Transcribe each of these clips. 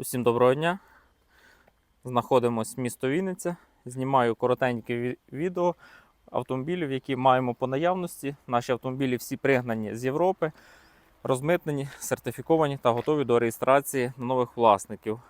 Усім доброго дня. Знаходимось місто Вінниця. Знімаю коротеньке відео автомобілів, які маємо по наявності. Наші автомобілі всі пригнані з Європи, розмитнені, сертифіковані та готові до реєстрації нових власників.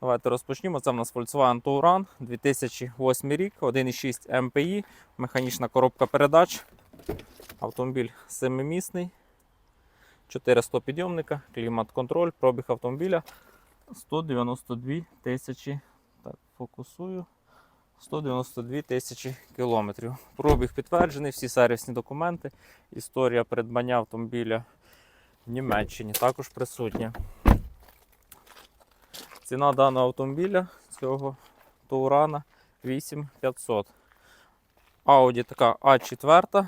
Давайте розпочнімо. Це в нас Volkswagen Touran 2008 рік, 1,6 MPI, механічна коробка передач. Автомобіль семимісний. 4 склопідйомника, клімат-контроль, пробіг автомобіля 192 тисячі. Так, фокусую. 192 тисячі кілометрів. Пробіг підтверджений, всі сервісні документи. Історія придбання автомобіля в Німеччині також присутня. Ціна даного автомобіля цього Таурана 8500. Audi така А4.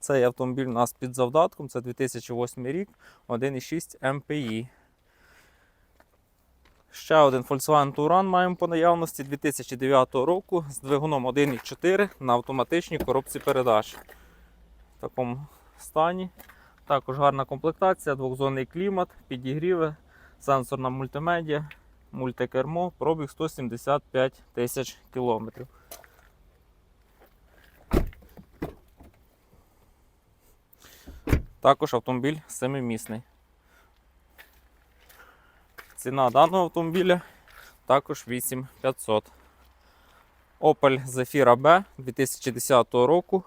Цей автомобіль у нас під завдатком, це 2008 рік, 1,6 MPI. Ще один Volkswagen Touran маємо по наявності 2009 року з двигуном 1,4 на автоматичній коробці передач. В такому стані. Також гарна комплектація, двохзонний клімат, підігріви, сенсорна мультимедіа, мультикермо, пробіг 175 тисяч кілометрів. Також автомобіль семимісний. Ціна даного автомобіля також 8500. Opel Zafira B 2010 року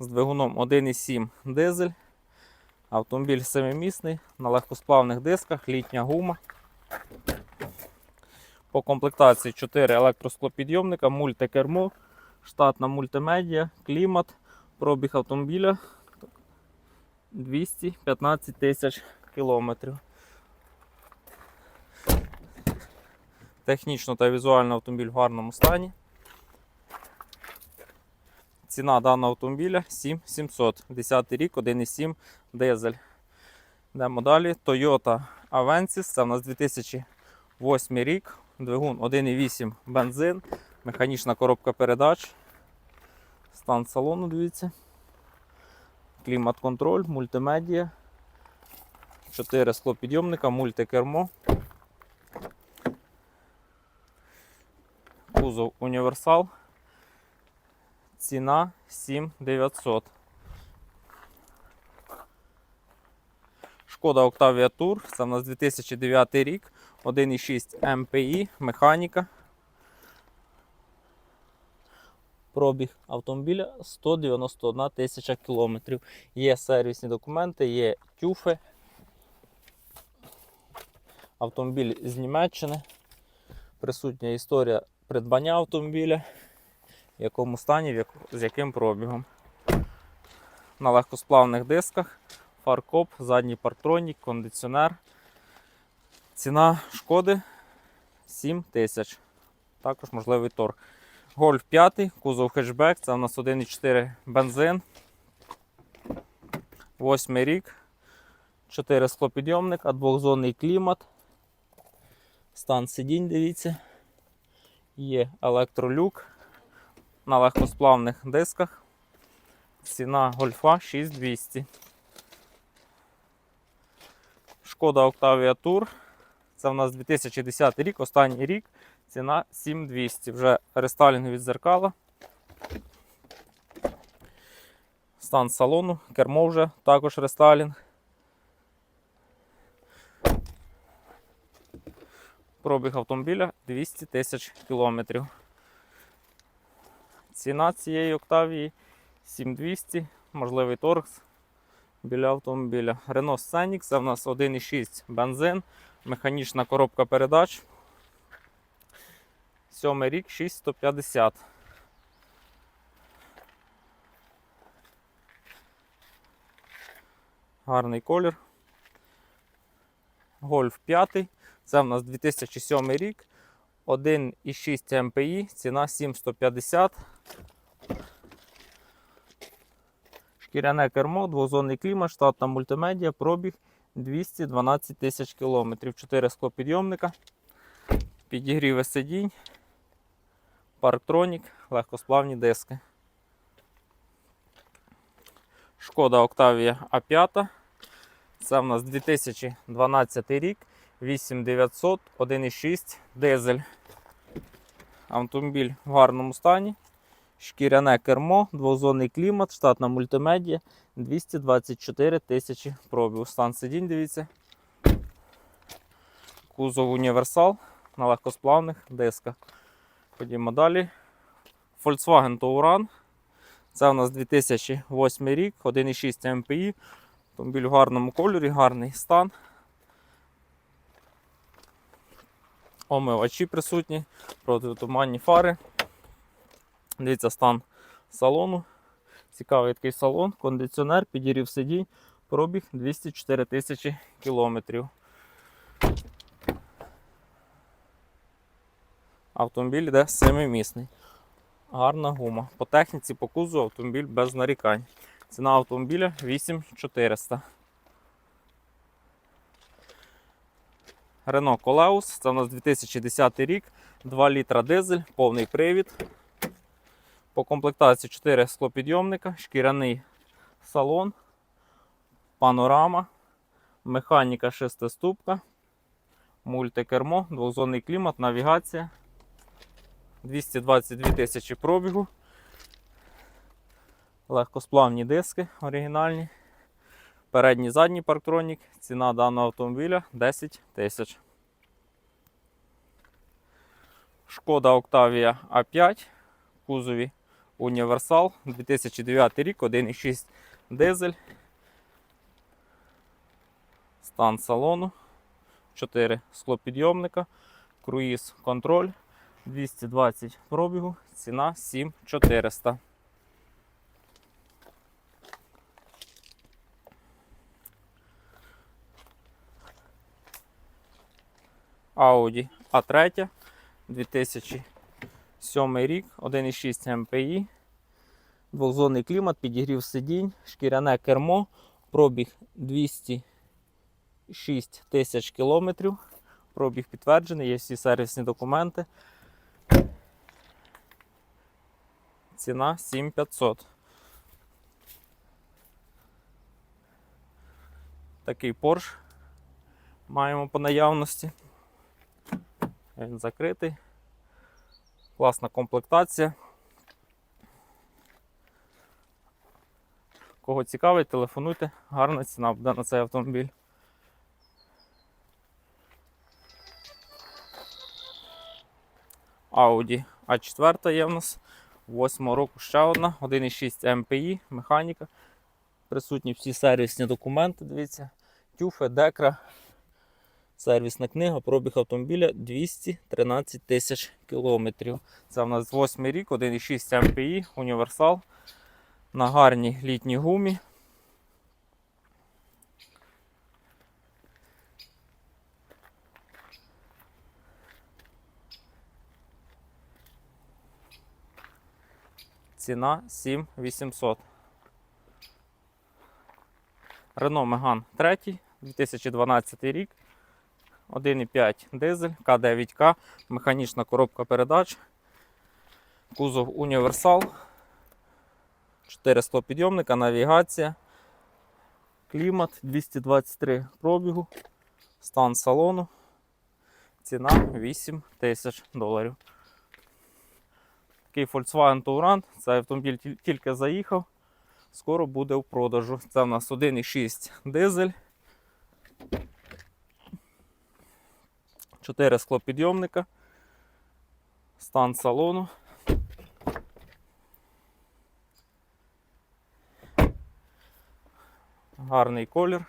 з двигуном 1,7 дизель. Автомобіль семимісний на легкосплавних дисках, літня гума. По комплектації 4 електросклопідйомника, мультикермо, штатна мультимедіа, клімат, пробіг автомобіля 215 тисяч кілометрів. Технічно та візуально автомобіль в гарному стані. Ціна даного автомобіля 7700. 10 рік, 1,7 дизель. Йдемо далі. Toyota Avensis. Це у нас 2008 рік. Двигун 1,8 бензин, механічна коробка передач. Стан салону, дивіться. Клімат-контроль, мультимедіа. 4 склопідйомника, мультикермо. Кузов універсал. Ціна 7900. Шкода Octavia Tour. Це в нас 2009 рік. 1,6 MPI, механіка. Пробіг автомобіля 191 тисяча кілометрів. Є сервісні документи, є тюфи. Автомобіль з Німеччини. Присутня історія придбання автомобіля, в якому стані, з яким пробігом. На легкосплавних дисках, фаркоп, задній парктронік, кондиціонер. Ціна шкоди 7 тисяч. Також можливий торг. Гольф 5, кузов хетчбек, це у нас 1,4 бензин. Восьмий рік. 4 склопідйомника, двохзонний клімат. Стан сидінь, дивіться. Є електролюк на легкосплавних дисках. Ціна гольфа 6200. Шкода Octavia Tour. Це в нас 2010 рік, останній рік. Ціна 7200. Вже рестайлінгові дзеркала. Стан салону, кермо вже також рестайлінг. Пробіг автомобіля 200 тисяч кілометрів. Ціна цієї Октавії 7200, можливий торг біля автомобіля. Renault Scenic, це в нас 1,6 бензин, механічна коробка передач. Сьомий рік 6150. Гарний колір. Гольф 5. Це в нас 2007 рік. 1,6 МПІ, ціна 7150. Шкіряне кермо, двозонний клімат, штатна мультимедіа, пробіг 212 тисяч кілометрів. 4 склопідйомника, підігріви сидінь, парктронік, легкосплавні диски. Шкода Octavia A5. Це в нас 2012 рік. 8900, 1,6 дизель. Автомобіль в гарному стані. Шкіряне кермо, двозонний клімат, штатна мультимедія, 224 тисячі пробів. Стан сидінь, дивіться. Кузов універсал на легкосплавних дисках. Ходімо далі. Volkswagen Touran. Це у нас 2008 рік, 1,6 МПІ. Автомобіль в гарному кольорі, гарний стан. Омивачі присутні, протитуманні фари. Дивіться стан салону. Цікавий такий салон, кондиціонер, підігрів сидінь, пробіг 204 тисячі кілометрів. Автомобіль йде семимісний. Гарна гума. По техніці, по кузову автомобіль без нарікань. Ціна автомобіля 8400. Renault Coleus, це у нас 2010 рік, 2 літра дизель, повний привід. По комплектації 4 склопідйомника, шкіряний салон, панорама, механіка шестиступка, мультикермо, двохзонний клімат, навігація. 222 тисячі пробігу. Легкосплавні диски оригінальні. Передній задній парктронік. Ціна даного автомобіля 10 тисяч. Шкода Octavia A5 в кузові Універсал 2009 рік, 1,6 дизель. Стан салону. 4 склопідйомника, круїз контроль. 220 пробігу, ціна 7400. Audi A3 2007 рік, 1,6 МПІ, двохзонний клімат, підігрів сидінь, шкіряне кермо, пробіг 206 тисяч кілометрів. Пробіг підтверджений, є всі сервісні документи. Ціна 7500. Такий Porsche маємо по наявності. Він закритий. Класна комплектація. Кого цікавить, телефонуйте, гарна ціна буде на цей автомобіль. Audi A4 є в нас. 8 року ще одна, 1,6 МПІ, механіка. Присутні всі сервісні документи. Дивіться, тюфи, декра, сервісна книга, пробіг автомобіля 213 тисяч кілометрів. Це в нас 8 рік, 1,6 МПІ, універсал. На гарній літній гумі. Ціна 7800. Renault Megane 3, 2012 рік. 1,5 дизель, К9К, механічна коробка передач. Кузов універсал. 4 підйомника, навігація. Клімат 223 пробігу. Стан салону. Ціна 8 тисяч доларів. Такий Volkswagen Touran. Цей автомобіль тільки заїхав. Скоро буде в продажу. Це в нас 1,6 дизель. 4 склопідйомника. Стан салону. Гарний колір.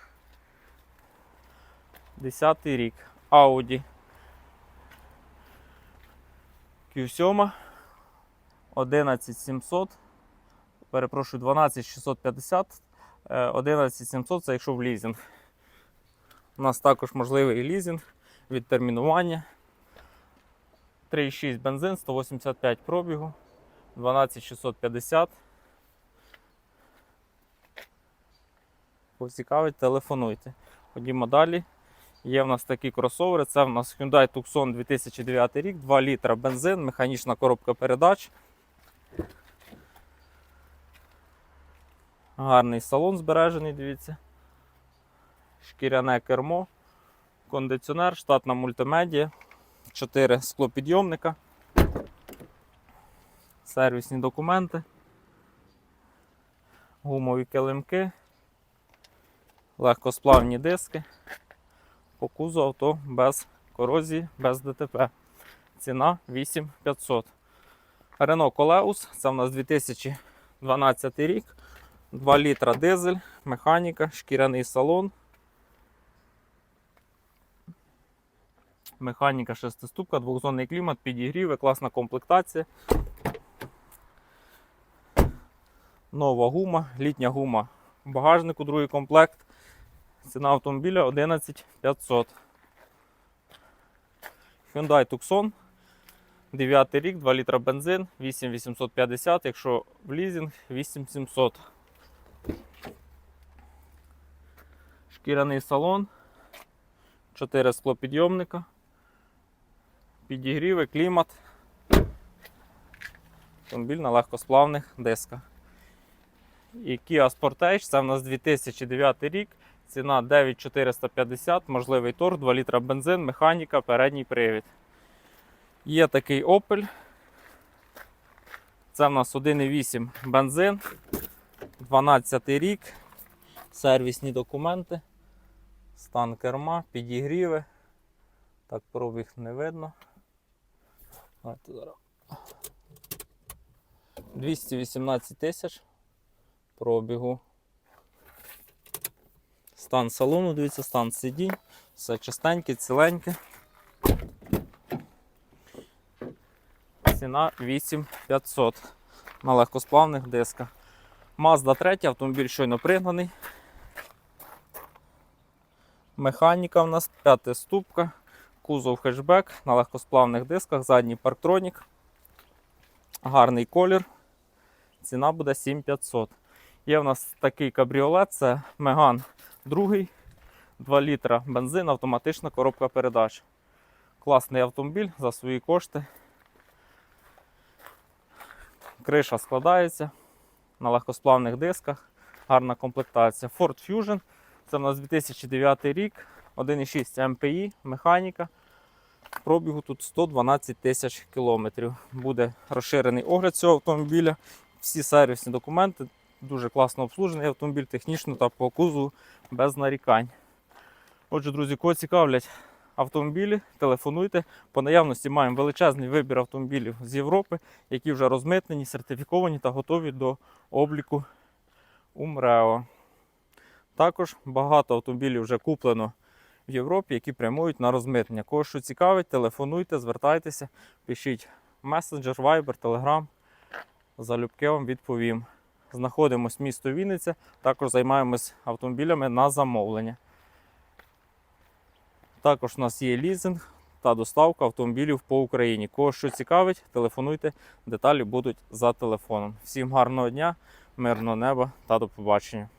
10 рік. Audi Q7 11700. Перепрошую, 12650. Е, 11700 це якщо в лізинг. У нас також можливий лізинг, відтермінування. 3,6 бензин, 185 пробігу, 12650. Поцікавить, телефонуйте. Ходімо далі. Є в нас такі кросовери. Це в нас Hyundai Tucson 2009 рік, 2 літра бензин, механічна коробка передач. Гарний салон збережений, дивіться. Шкіряне кермо, кондиціонер, штатна мультимедія, 4 склопідйомника, сервісні документи, гумові килимки, легкосплавні диски. По кузу авто без корозії, без ДТП. Ціна 8500. Renault Колеус, це в нас 2012 рік. 2 літра дизель, механіка, шкіряний салон. Механіка шестиступка, двохзонний клімат, підігріви, класна комплектація. Нова гума, літня гума в багажнику, другий комплект. Ціна автомобіля 11500. Hyundai Tucson. 9 рік, 2 літра бензин, 8850, якщо в лізинг 8700. Шкіряний салон, 4 склопідйомника, підігріви, клімат. Автомобіль на легкосплавних дисках. І Kia Sportage, це в нас 2009 рік, ціна 9450, можливий торг, 2 літра бензин, механіка, передній привід. Є такий Opel. Це в нас 1,8 бензин, 12 рік, сервісні документи, стан керма, підігріви. Так, пробіг не видно. Зараз. 218 тисяч пробігу. Стан салону, дивіться, стан сидінь, все чистеньке, ціленьке. Ціна 8500 на легкосплавних дисках. Mazda 3, автомобіль щойно пригнаний. Механіка в нас, п'ята ступка, кузов хетчбек на легкосплавних дисках, задній парктронік. Гарний колір. Ціна буде 7500. Є в нас такий кабріолет, це Меган 2, 2 літра бензин, автоматична коробка передач. Класний автомобіль за свої кошти. Криша складається на легкосплавних дисках. Гарна комплектація. Ford Fusion. Це в нас 2009 рік, 1,6 MPI, механіка. Пробігу тут 112 тисяч кілометрів. Буде розширений огляд цього автомобіля. Всі сервісні документи. Дуже класно обслужений автомобіль, технічно та по кузову без нарікань. Отже, друзі, кого цікавлять автомобілі, телефонуйте. По наявності маємо величезний вибір автомобілів з Європи, які вже розмитнені, сертифіковані та готові до обліку у МРЕО. Також багато автомобілів вже куплено в Європі, які прямують на розмитнення. Кого що цікавить, телефонуйте, звертайтеся, пишіть месенджер, Viber, Telegram. Залюбки вам відповім. Знаходимось в місто Вінниця, також займаємось автомобілями на замовлення. Також у нас є лізинг та доставка автомобілів по Україні. Кого що цікавить, телефонуйте, деталі будуть за телефоном. Всім гарного дня, мирного неба та до побачення.